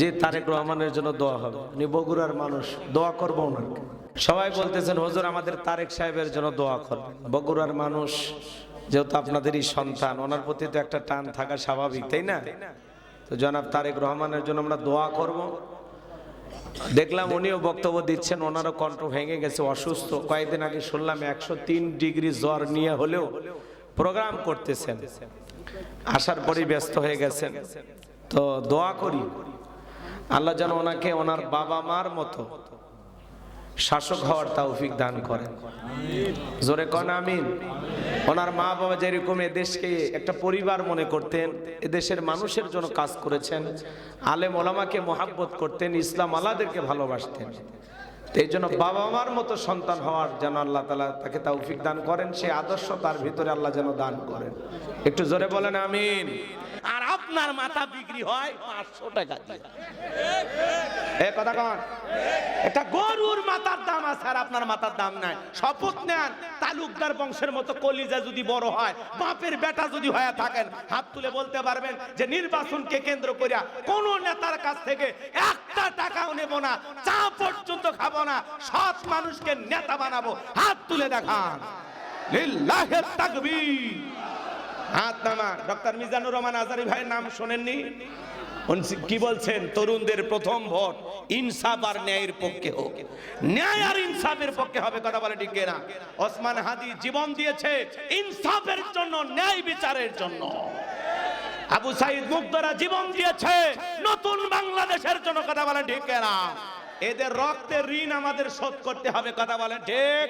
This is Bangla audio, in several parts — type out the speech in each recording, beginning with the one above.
যে তারেক রহমানের জন্য দোয়া হবে। উনি বগুড়ার মানুষ, দোয়া করব ওনাকে। সবাই বলতেছেন, হুজুর, আমাদের তারেক সাহেবের জন্য দোয়া করবেন বগুড়ার মানুষ, যেহেতু আপনাদেরই সন্তান, ওনার প্রতি তো একটা টান থাকা স্বাভাবিক, তাই না? তো জনাব তারেক রহমানের জন্য আমরা দোয়া করব। দেখলাম উনিও বক্তব্য দিচ্ছেন, ওনারও কণ্ঠ ভেঙে গেছে, অসুস্থ। কয়েকদিন আগে শুনলাম একশো তিন ডিগ্রি জ্বর নিয়ে হলেও প্রোগ্রাম করতেছেন। আসার পরই ব্যস্ত হয়ে গেছেন। তো দোয়া করি। আল্লাহ যেন ওনাকে ওনার বাবা মার মতো শাসক হওয়ার তৌফিক দান করেন। জোরে কন আমিন। ওনার মা বাবা যেরকম এদেশকে একটা পরিবার মনে করতেন, এদেশের মানুষের জন্য কাজ করেছেন, আলেম ওলামাকে মোহাব্বত করতেন, ইসলাম আলাদেরকে ভালোবাসতেন। এই জন্য বাবা মার মতো সন্তান হওয়ার যেন আল্লাহ তালা তাকে তৌফিক দান করেন সেই আদর্শ তার ভিতরে আল্লাহ যেন দান করেন। একটু জোরে বলেন আমিন। আর আপনার মাথা বিক্রি হয় পাঁচশো টাকা দিয়ে। এ কথা কন। একটা গরুর মাথার দাম আছে আর আপনার মাথার দাম নাই। শপথ নেন তালুকদার বংশের মতো কলিজা যদি বড় হয় বাপের বেটা যদি হয়ে থাকেন হাত তুলে বলতে পারবেন যে নির্বাচনকে কেন্দ্র করিয়া কোন নেতার কাছ থেকে একটা টাকাও নেব না চা পর্যন্ত খাব না সৎ মানুষকে নেতা বানাবো। হাত তুলে দেখান। লিল্লাহে তাকবীর। হাত নামা। ডক্টর মিজানুর রহমান আজারি ভাইয়ের নাম শোনেননি? কি বলছেন? তরুণদের প্রথম ভোট ইনসাফ আর ন্যায়ের পক্ষে হোক। ন্যায় আর ইনসাফের পক্ষে হবে কথা বলে ঠিক না ওসমান হাদি জীবন দিয়েছে ইনসাফের জন্য, ন্যায় বিচারের জন্য। আবু সাইদ মুক্তরা জীবন দিয়েছে নতুন বাংলাদেশের জন্য কথা বলে ঠিক না এদের রক্তের ঋণ আমাদের শোধ করতে হবে কথা বলে ঠিক?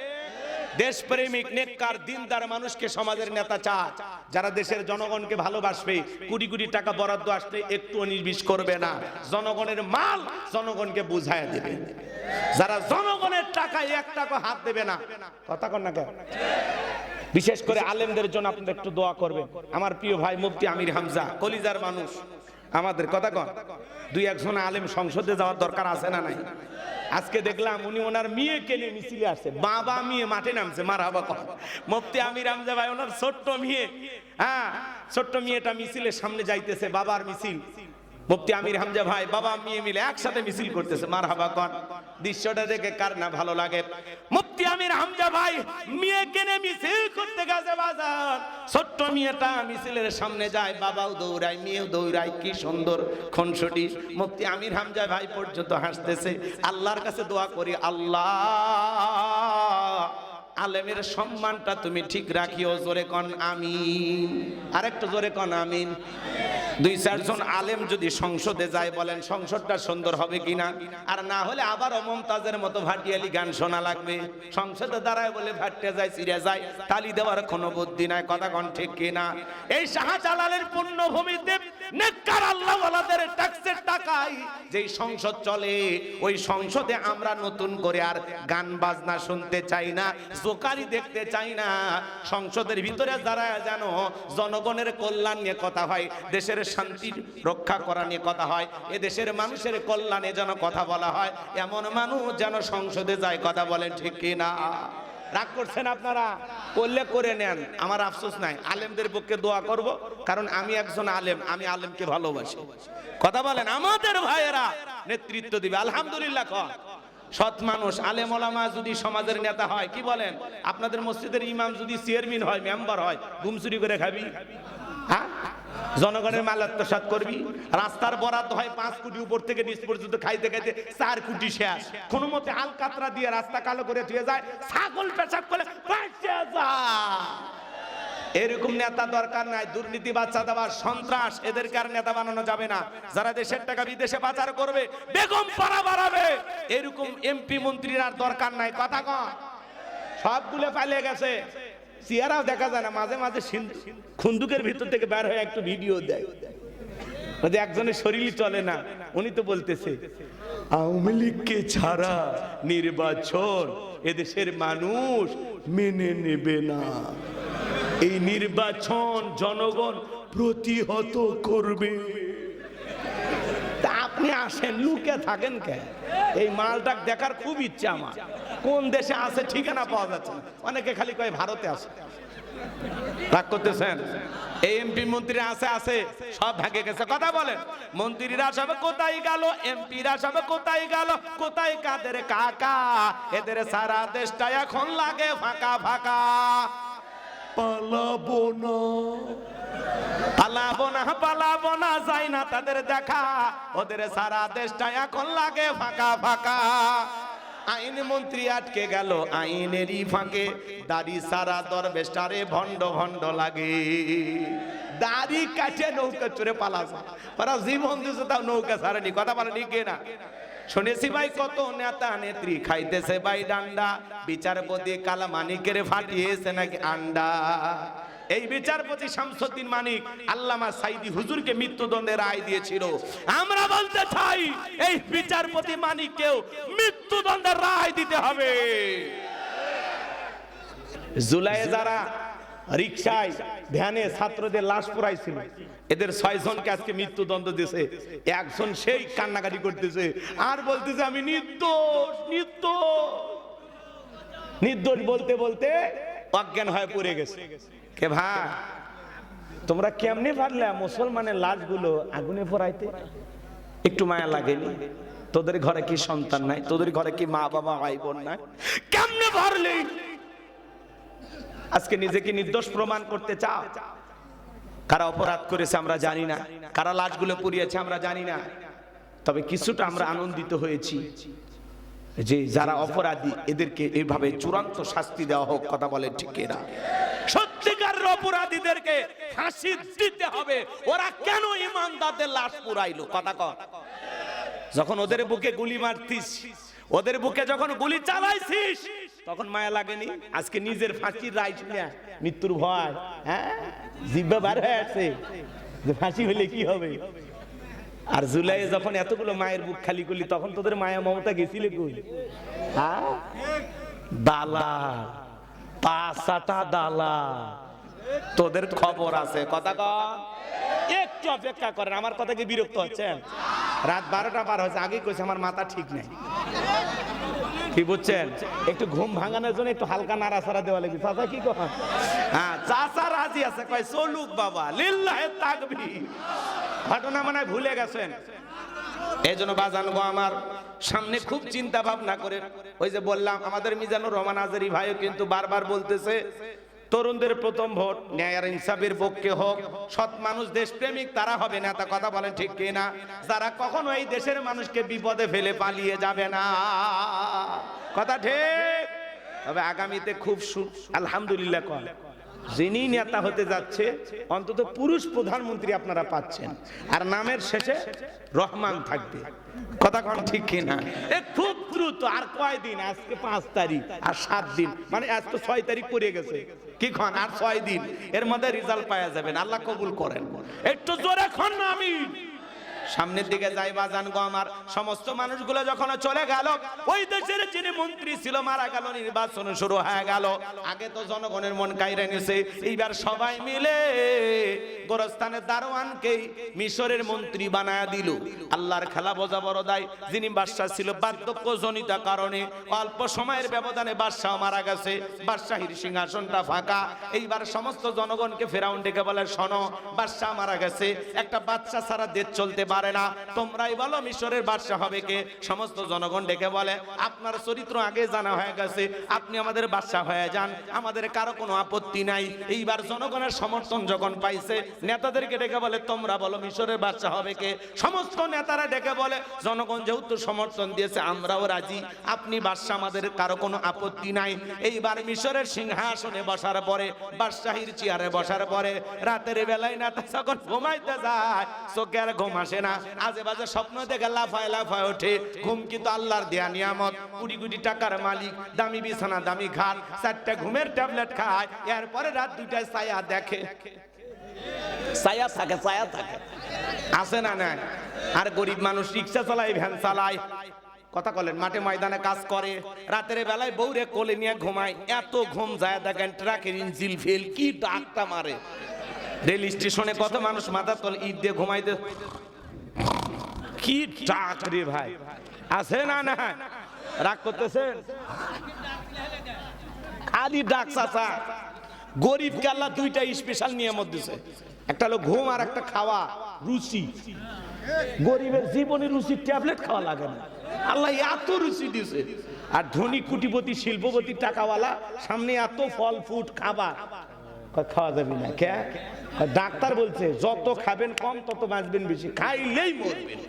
দেশপ্রেমিক, নেককার, দিনদার মানুষকে সমাজের নেতা চায়। যারা দেশের জনগণকে ভালোবাসবে, কুড়ি কুড়ি টাকা বরাদ্দ আসলে একটু নির্বিষ করবে না। জনগণের মাল জনগণকে বুঝায় দেবে। যারা জনগণের টাকায় এক টাকা হাত দেবে না, কথা কন না কেন? বিশেষ করে আলেমদের জন্য আপনারা একটু দোয়া করবেন। আমার প্রিয় ভাই মুফতি আমির হামজা, কলিজার মানুষ, আমাদের, কথা কন? দুই একজন আলেম সংসদে যাওয়ার দরকার আছে না নাই? আজকে দেখলাম উনি ওনার মেয়ে নিয়ে মিছিলে আসছে। বাবা মেয়ে মাঠে নামছে মার হাবা মুফতি আমির আমজা ভাই, ওনার ছোট্ট মেয়ে। হ্যাঁ ছোট্ট মেয়েটা মিছিলের সামনে যাইতেছে, বাবার মিছিল। মুফতি আমির হামজা ভাই, বাবা মেয়ে মিলে একসাথে মিছিল করতেছে। মার হাবা কন। দৃশ্যটা দেখে কার না ভালো লাগে। মুফতি আমির হামজা ভাই, মেয়ে কেনে মিছিল করতে গেছে বাজার। ছোট্ট মেয়েটা মিছিলের সামনে যায়, বাবাও দৌড়ায়, মেয়েও দৌড়ায়। কি সুন্দর খনসটি। মুফতি আমির হামজা ভাই পর্যন্ত হাসতেছে। আল্লাহর কাছে দোয়া করি, আল্লাহ, আলেমের সম্মানটা তুমি ঠিক রাখিও। জোরে কন, আমিন। আরেকটু জোরে কন, আমিন। দুই চারজন আলেম যদি সংসদে যায় বলেন, সংসদটা সুন্দর হবে কিনা? আর না হলে আবার মমতাজের মতো ভাটিয়ালি গান শোনা লাগবে। সংসদে দাঁড়ায় বলে ভাটিয়া যায় সিরিয়া যায়, তালি দেওয়ার কোনো বুদ্ধি নাই, কথা কন ঠিক কিনা? এই শাহজালালের পুণ্যভূমিতে নেককার আল্লাহ ট্যাক্সের টাকায় যেই সংসদ চলে, ওই সংসদে আমরা নতুন করে আর গান বাজনা শুনতে চাই না, জোকারি দেখতে চাই না। সংসদের ভিতরে দাঁড়ায় যেন জনগণের কল্যাণ নিয়ে কথা হয়, দেশের শান্তি রক্ষা করা নিয়ে কথা হয় এ দেশের মানুষের কল্যাণে যেন কথা বলা হয়, এমন মানুষ যেন সংসদে যায়, কথা বলেন ঠিক কি না রাগ করছেন আপনারা? করলে করে নেন। আমার আফসোস নাই। আলেমদের পক্ষে দোয়া করব, কারণ আমি একজন আলেম, আমি আলেমকে ভালোবাসি। কথা বলেন, আমাদের ভাইয়েরা নেতৃত্ব দিবে। আলহামদুলিল্লাহ খ সৎ মানুষ আলেম ওলামা যদি সমাজের নেতা হয়, কি বলেন? আপনাদের মসজিদের ইমাম যদি চেয়ারম্যান হয়, মেম্বার হয় গুমসুরি করে খাবি? জনগণের মাল আত্মসাত করবি? রাস্তার বরাদ্দ হয় পাঁচ কোটি উপর থেকে নিচ পর্যন্ত খাইতে খাইতে চার কোটি শেষ কোনো মতে আলকাতরা দিয়ে রাস্তা কালো করে ধুয়ে যায়, ছাগল পেশাব করে এরকম নেতা দরকার নাই, দুর্নীতি বাচ্চা দেওয়ার সন্ত্রাস, এদেরকে আর নেতা বানানো যাবে না। যারা দেশের টাকা বিদেশে পাচার করবে, বেগম পাড়া বাড়াবে। এরকম এমপি মন্ত্রীর আর দরকার নাই, কথা কন। সবগুলো পালিয়ে গেছে। চেয়ারাও দেখা যায় না, মাঝে মাঝে খুন্দুকের ভিতর থেকে বের হয়ে একটু ভিডিও দেয়। একজনের শরীরই চলে না, উনি তো বলতেছে, আওয়ামী লীগকে ছাড়া নির্বাচন এদেশের মানুষ মেনে নেবে না। এই নির্বাচন জনগণ প্রতিহত করবে। তা আপনি আসেন লুকে থাকেন কেন এই মালটা দেখার খুব ইচ্ছা আমার। কোন দেশে আছে ঠিকানা পাওয়া যাচ্ছে না। অনেকে খালি কয়, ভারতে আছে। রাগ করতেছেন? এই এমপি মন্ত্রী আছে আছে। সব ভাগে গেছে। কথা বলেন। মন্ত্রীরা সব কোথায় গেল? এমপিরা সব কোথায় গেল? কোথায় কাদের কাকা? এদের সারা দেশটা এখন লাগে ফাঁকা ফাঁকা। পালাবো না। পালাবো না পালাবো না, যাই না তাদের দেখা। ওদের সারা দেশটা এখন লাগে ফাঁকা ফাঁকা। আইন মন্ত্রী আটকে গেল, আইনেরই ফাঁকে। দাড়ি সারা দরবেশটারে ভণ্ড ভণ্ড লাগে। দাড়ি কাটে নৌকা চড়ে পালাছে ওরা জীবন দিছে, তাও নৌকা সারেনি কথা বলেনি কে না? শুনেছি ভাই, কত নেতা, নেত্রী খাইতেছে ভাই ডান্ডা। বিচারপতি কালা মানিকের ফাটিয়েছে নাকি আন্ডা? এই বিচারপতি শামসুদ্দিন মানিক আল্লামা সাইদি হুজুরকে মৃত্যুদণ্ডের রায় দিয়েছিল। আমরা বলতে চাই, এই বিচারপতি মানিককেও মৃত্যুদণ্ডের রায় দিতে হবে। জুলাই যারা রিক্সায় ভ্যানে ছাত্রদের লাশ পুরাইছিল, এদের ছয় জনকে আজকে মৃত্যুদণ্ড দিয়েছে। একজন সেই কান্নাকাটি করতেছে, আর বলতেছে, আমি নির্দোষ নির্দোষ। নির্দোষ বলতে বলতে অজ্ঞান হয়ে পড়ে গেছে। কে ভাই? তোমরা কেমনে পারলে মুসলমানের লাশগুলো আগুনে পোড়াইতে একটু মায়া লাগেনি? তোদের ঘরে কি সন্তান নাই? তোদের ঘরে কি মা বাবা ভাই বোন নাই? কেমনে পারলি আজকে নিজেকে নির্দোষ প্রমাণ করতে চাও? কারা অপরাধ করেছে আমরা জানি না। কারা লাশগুলো পুড়িয়েছে আমরা জানি না। তবে কিছুটা আমরা আনন্দিত হয়েছি। যে যারা অপরাধী, এদেরকে এইভাবে চূড়ান্ত শাস্তি দেওয়া হোক, কথা বলে ঠিক এরা সত্যিকার অপরাধীদেরকে ফাঁসি দিতে হবে। ওরা কেন ইমানদারদের লাশ পুরাইলো? কথা কর যখন ওদের বুকে গুলি মারতিস, ওদের বুকে যখন গুলি চালাইছিস, তখন মায়া লাগেনি? আজকে নিজের ফাঁসির রাইট নিয়ে মৃত্যুর ভয় হ্যাঁ? জিব্বা বার হয়ে আছে। যে ফাঁসি হলে কি হবে? আর জুলাই যখন এতগুলো মায়ের বুক খালি করলি, তখন তোদের মায়া মমতা গেছিলে কই? হ্যাঁ? দালাল পাঁচাটা দালাল। তোদের খবর আছে, কথা ক। একটু অপেক্ষা করেন, আমার কথা কি বিরক্ত হচ্ছেন? রাত বারোটা পার হয়েছে আগে কইছে আমার মাথা ঠিক নেই। কি বুঝছেন? একটু ঘুম ভাঙানোর জন্য একটু হালকা নাড়া নাড়াচাড়া দেওয়া লাগবে। চাচা কি কথা? হ্যাঁ চাচা রাজি আছে, কয়, চলুক বাবা, লিল্লাহে তাকবীর। ঘটনা মানে ভুলে গেছেন। এই জন্য বাজান গো আমার, সামনে খুব চিন্তা ভাবনা করে ওই যে বললাম, আমাদের মিজানুর রহমান আজারি ভাইও কিন্তু বারবার বলতেছে, তরুণদের প্রথম ভোট ন্যায় আর ইনসাফের পক্ষে হোক, সৎ মানুষ, দেশপ্রেমিক, তারা হবে না, তা কথা বলেন ঠিক কিনা? যারা কখনো এই দেশের মানুষকে বিপদে ফেলে পালিয়ে যাবে না। কথা ঠিক? তবে আগামীতে খুব আলহামদুলিল্লাহ কন। যিনি নেতা হতে যাচ্ছে, অন্তত পুরুষ প্রধানমন্ত্রী আপনারা পাচ্ছেন। আর নামের শেষে রহমান থাকবে। কথা কোন ঠিক কিনা? এ খুব দ্রুত, আর কয়দিন? আজকে পাঁচ তারিখ আর সাত দিন। মানে আজ তো ছয় তারিখ পড়ে গেছে। কি খন আর ছয় দিন। এর মধ্যে রেজাল্ট পাওয়া যাবেন আল্লাহ কবুল করেন। একটু জোরে খন আমি। সামনের দিকে যাই বাজান গো আমার। সমস্ত মানুষগুলো যখন চলে গেল, ওই দেশের যিনি মন্ত্রী ছিল, মারা গেল, নির্বাচন শুরু হয়ে গেল। আগে তো জনগণের মন কাইরে নিছে। এইবার সবাই মিলে গোরস্থানের দারোয়ানকেই মিশরের মন্ত্রী বানায়া দিল। আল্লাহর খেলা বোঝা বড় দায়। যিনি বাদশাহ ছিল বার্ধক্য জনিত কারণে অল্প সময়ের ব্যবধানে বাদশাহ মারা গেছে। বাদশাহীর সিংহাসনটা ফাঁকা। এইবার সমস্ত জনগণকে ফেরাউন ডেকে বলে, শোনো, বাদশাহ মারা গেছে। একটা বাচ্চা ছাড়া দেশ চলতে পারে না। তোমরাই বলো মিশরের বাদশাহ হবে কে? সমস্ত জনগণ ডেকে বলে, আপনার চরিত্র আগে জানা হয়ে গেছে। আপনি আমাদের বাদশাহ হয়ে যান। আমাদের কারও কোনো আপত্তি নাই। এইবার জনগণের সমর্থন যখন পাইছে, নেতাদেরকে ডেকে বলে, তোমরা বলো মিশরের বাদশাহ হবে কে? সমস্ত নেতারা ডেকে বলে, জনগণ যেহেতু সমর্থন দিয়েছে, আমরাও রাজি। আপনি বাদশাহ, আমাদের কারও কোনো আপত্তি নাই। এইবার মিশরের সিংহাসনে বসার পরে, বাদশাহীর চেয়ারে বসার পরে, রাতের বেলায় নেতা যখন ঘুমাইতে যায় চোখে আর ঘুম আসে না। আজে বাজে স্বপ্ন দেখে লাফায় লাফায় ওঠে। ঘুম কিন্তু আল্লাহর দেয়া নিয়ামত। কোটি কোটি টাকার মালিক দামি বিছানা দামি ঘাট চারটা ঘুমের ট্যাবলেট খায় এরপরে রাত দুইটায় ছায়া দেখে। ছায়া থাকে ছায়া থাকে। আছে না না আর গরিব মানুষ রিক্সা চালায় ভ্যান চালায়। কথা বলেন মাঠে ময়দানে কাজ করে। রাতের বেলায় বউরে কোলে নিয়ে ঘুমায়। এত ঘুম যায় দেখেন ট্রাকের ইঞ্জিল ফেল কি ডাকটা মারে। রেল স্টেশনে কত মানুষ মাথা তল ঈদ দিয়ে ঘুমাইতে কি ডাক রে ভাই? আছে না না রাগ করতেছেন? খালি ডাক চাচা গরিবকে আল্লাহ দুইটা স্পেশাল নিয়ামত দিছে। একটা হলো ঘুম আর একটা খাওয়া, রুচি। গরিবের জীবনে রুচি ট্যাবলেট খাওয়া লাগে না। আল্লাহ এত রুচি দিছে। আর ধনী কুটিপতি, শিল্পপতি, টাকাওয়ালা, সামনে এত ফল, ফুট, খাবার। খাওয়া যাবে না, কে? ডাক্তার বলছে, যত খাবেন কম, তত বাঁচবেন বেশি। খাইলেই মরবেন।